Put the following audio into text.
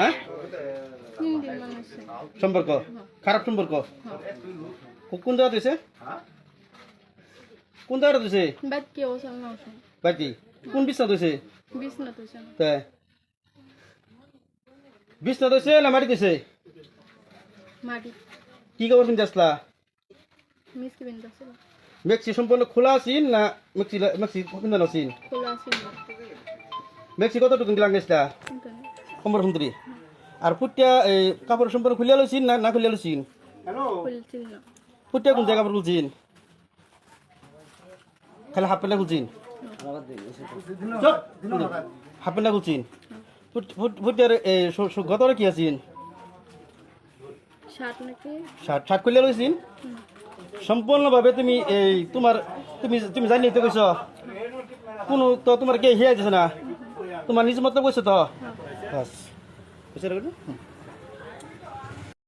হ্যাঁ? সম্পর্ক? খারাপ সম্পর্ক? কোন জায়গা দিছে? কোন জায়গাটা দিছে? বাকি কোন বিছনা দিছে? বিছনা দিছে। না মাটি দিছে? কি কাপড় পিন্ধে আসলা? মেক্সি সম্পূর্ণ খোলা আছিল না মেক্সি মেক্সি পিন্ধানো আছিল খোলা আছে। মেক্সি কতটুকু দিলাম গেছিলা। কম্বর সুন্দরী। আর পুটিয়া এই কাপড় সম্পূর্ণ খুলিয়া লইছিন না না খুলিয়া লইছিন? পুটিয়া কোন জায়গা কাপড় খুলছিন? খালি হাফ প্যান্ট খুলছিন? হাফ প্যান্ট খুলছিন? পুটিয়ার এই গতরে কি আছিন? শার্ট শার্ট খুলিয়া লইছিন? সম্পূর্ণভাবে তুমি এই তোমার তুমি তুমি জানি তো কইছ? কোনো তো তোমার কে হিয়া না? তোমার নিজ মতো কইছ তো? బస్ వచ్చారు కదా